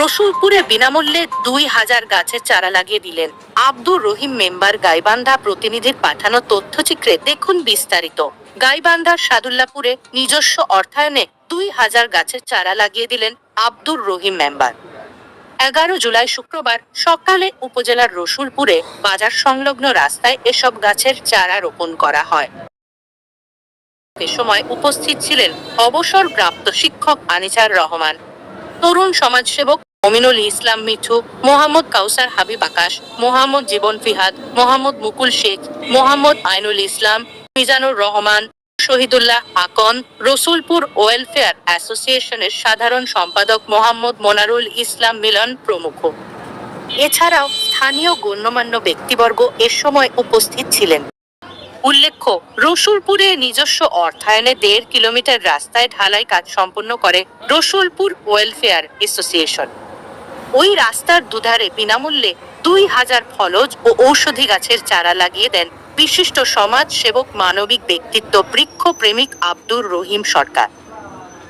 রসুলপুরে বিনামূল্যে দুই হাজার গাছের চারা লাগিয়ে দিলেন। আব্দুর রহিম মেম্বার গাইবান্ধা প্রতিনিধির পাঠানো তথ্যচিত্রে দেখুন বিস্তারিত। গাইবান্ধার সাদুল্লাপুরে নিজস্ব অর্থায়নে দুই হাজার গাছের চারা লাগিয়ে দিলেন আব্দুর রহিম মেম্বার। এগারো জুলাই শুক্রবার সকালে উপজেলার রসুলপুরে বাজার সংলগ্ন রাস্তায় এসব গাছের চারা রোপণ করা হয়। সময় উপস্থিত ছিলেন অবসরপ্রাপ্ত শিক্ষক আনিচার রহমান। তরুণ সমাজসেবক মমিনুল ইসলাম মিঠু, মোহাম্মদ কাউসার হাবিব আকাশ, মোহাম্মদ জীবন ফিহাদ, মোহাম্মদ মুকুল শেখ, মোহাম্মদ আইনুল ইসলাম, মিজানুর রহমান, শহীদুল্লাহ আকন, রসুলপুর ওয়েলফেয়ার অ্যাসোসিয়েশনের সাধারণ সম্পাদক মোহাম্মদ মোনারুল ইসলাম মিলন প্রমুখ। এছাড়াও স্থানীয় গণ্যমান্য ব্যক্তিবর্গ এ সময় উপস্থিত ছিলেন। উল্লেখ্য, রসুলপুরে নিজস্ব অর্থায়নে দেড় কিলোমিটার রাস্তায় ঢালাই কাজ সম্পন্ন করে রসুলপুর ওয়েলফেয়ার অ্যাসোসিয়েশন ওই রাস্তার দুধারে বিনামূল্যে দুই হাজার ফলজ ও ঔষধি গাছের চারা লাগিয়ে দেন বিশিষ্ট সমাজ সেবক মানবিক ব্যক্তিত্ব বৃক্ষ প্রেমিক আব্দুর রহিম সরকার।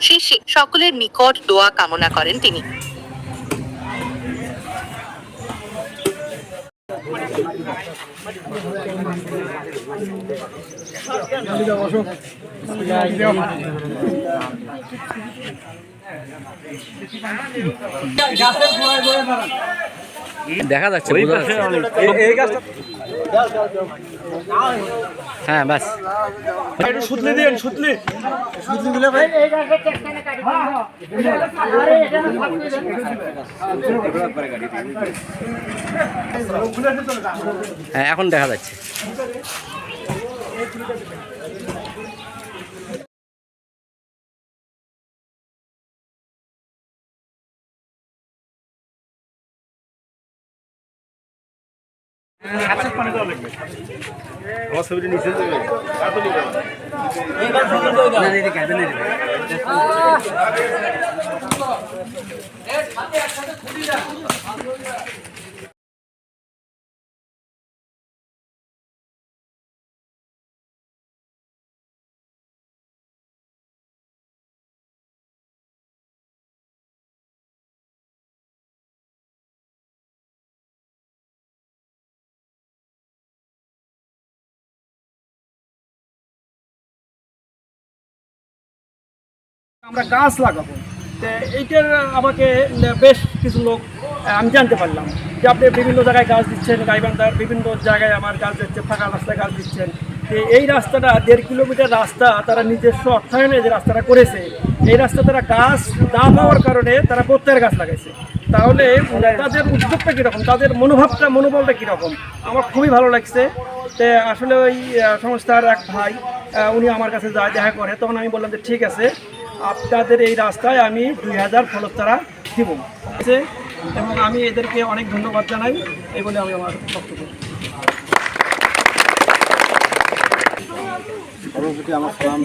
শেষে সকলের নিকট দোয়া কামনা করেন তিনি। দেখা যাচ্ছে হ্যাঁ ব্যাস সুতলি দিন সুতলি। সুতলি দিলে ভাই। হ্যাঁ এখন দেখা যাচ্ছে। আমার ছবিটা নিচে যাবে এত আমরা গাছ লাগাবো। এইটার আমাকে বেশ কিছু লোক আমি জানতে পারলাম যে আপনি বিভিন্ন জায়গায় গাছ দিচ্ছেন, গাইবান্ধার বিভিন্ন জায়গায় আমার গাছ দিচ্ছে ফাঁকা রাস্তায় গাছ দিচ্ছেন। এই রাস্তাটা দেড় কিলোমিটার রাস্তা তারা নিজস্ব অর্থায়নে যে রাস্তাটা করেছে, এই রাস্তা তারা গাছ না পাওয়ার কারণে তারা প্রত্যেকের গাছ লাগাইছে। তাহলে তাদের উদ্যোগটা কীরকম? তাদের মনোভাবটা, মনোবলটা কীরকম? আমার খুবই ভালো লাগছে। তো আসলে ওই সংস্থার এক ভাই উনি আমার কাছে যায়, দেখা করে। তখন আমি বললাম যে, ঠিক আছে। আপনাদের এই রাস্তায় আমি দুই হাজার ফলক তারা দিব? এবং আমি এদেরকে অনেক ধন্যবাদ জানাই এই বলে আমি আমার বক্তব্য। সর্বপ্রতি আমার সালাম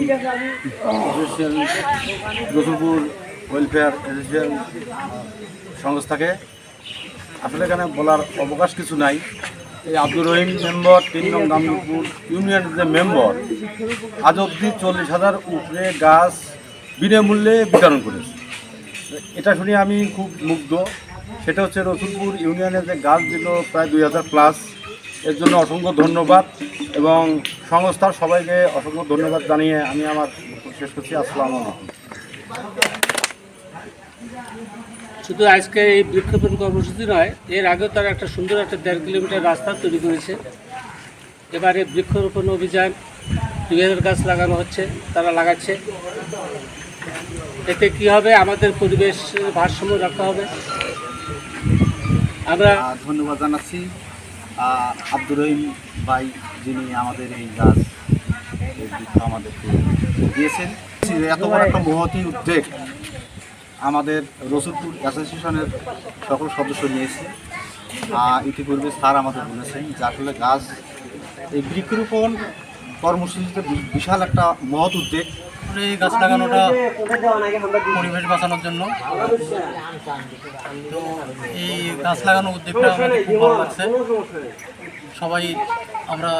রসুলপুর ওয়েলফেয়ার অ্যাসোসিয়েশন সংস্থাকে। আসলে এখানে বলার অবকাশ কিছু নাই। এই আব্দুর রহিম মেম্বর, তিন নং গামদুপুর ইউনিয়নের যে মেম্বর, আজ অবধি চল্লিশ হাজার উপরে গাছ বিনামূল্যে বিতরণ করেছে। এটা শুনে আমি খুব মুগ্ধ। সেটা হচ্ছে রসুলপুর ইউনিয়নের যে গাছ দিল প্রায় দুই হাজার প্লাস এর জন্য অসংখ্য ধন্যবাদ এবং সংস্থার সবাইকে অসংখ্য ধন্যবাদ জানিয়ে আমি আমার শেষ করছি। আসসালামু শুধু আজকে এই বৃক্ষরোপণ কর্মসূচি নয়, এর আগেও তারা একটা সুন্দর একটা দেড় কিলোমিটার রাস্তা তৈরি করেছে। এবারে বৃক্ষরোপণ অভিযান দুই হাজার গাছ লাগানো হচ্ছে, তারা লাগাচ্ছে। এতে কি হবে? আমাদের পরিবেশ ভারসাম্য রাখা হবে। আমরা ধন্যবাদ জানাচ্ছি। আব্দুর রহিম ভাই, যিনি আমাদের এই গাছ আমাদেরকে দিয়েছেন। এত বড় একটা মহতি উদ্যোগ আমাদের রসুলপুর অ্যাসোসিয়েশনের সকল সদস্য নিয়েছে। ইতিপূর্বে স্যার আমাদের বলেছেন যে আসলে গাছ, এই বৃক্ষরোপণ কর্মসূচিতে বিশাল একটা মহৎ উদ্যোগ এই গাছ লাগানোটা পরিবেশ বাঁচানোর জন্য। তো এই গাছ লাগানোর উদ্যোগটা আমাদের খুব ভালো লাগছে। সবাই আমরা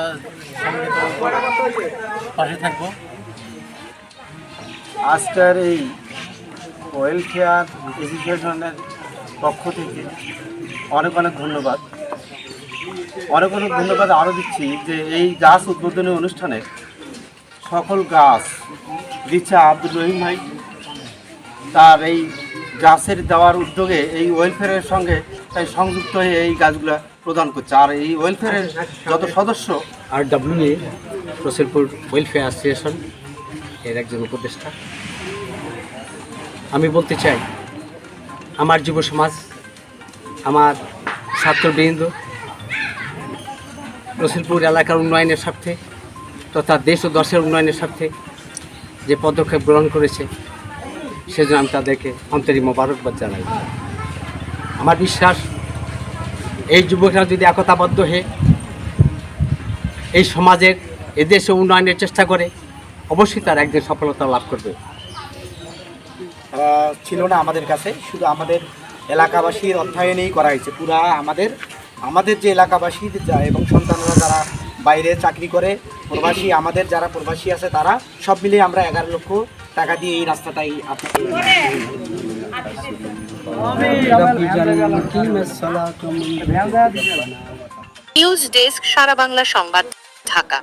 পাশে থাকব। আজকের এই ওয়েলফেয়ার অ্যাসোসিয়েশনের পক্ষ থেকে অনেক অনেক ধন্যবাদ। অনেক অনেক ধন্যবাদ আরও দিচ্ছি যে এই গাছ উদ্বোধনী অনুষ্ঠানে সকল গাছ দিচ্ছে আব্দুল রহিম ভাই, তার এই গাছের দেওয়ার উদ্যোগে এই ওয়েলফেয়ারের সঙ্গে তাই সংযুক্ত হয়ে এই গাছগুলো প্রদান করছে। আর এই ওয়েলফেয়ারের যত সদস্য আর ডাব্লিউ রসুলপুর ওয়েলফেয়ার অ্যাসোসিয়েশন এর একজন উপদেষ্টা। আমি বলতে চাই, আমার যুব সমাজ, আমার ছাত্রবৃন্দ রসুলপুর এলাকার উন্নয়নের স্বার্থে তথা দেশ ও দশের উন্নয়নের স্বার্থে যে পদক্ষেপ গ্রহণ করেছে, সেজন্য আমি তাদেরকে অন্তরিম মোবারকবাদ জানাই। আমার বিশ্বাস, এই যুবকরা যদি একতাবদ্ধ হয়ে এই সমাজের এদেশে উন্নয়নের চেষ্টা করে, অবশ্যই তার একদিন সফলতা লাভ করবে। ছিল না আমাদের কাছে, শুধু আমাদের এলাকাবাসীর অর্থায়নেই করা হয়েছে। পুরা আমাদের আমাদের যে এলাকাবাসী এবং সন্তানরা যারা বাইরে চাকরি করে প্রবাসী, আমাদের যারা প্রবাসী আছে তারা সব মিলিয়ে আমরা এগারো লক্ষ টাকা দিয়ে এই রাস্তাটাই নিউজ ডেস্ক সারা বাংলা সংবাদ, ঢাকা।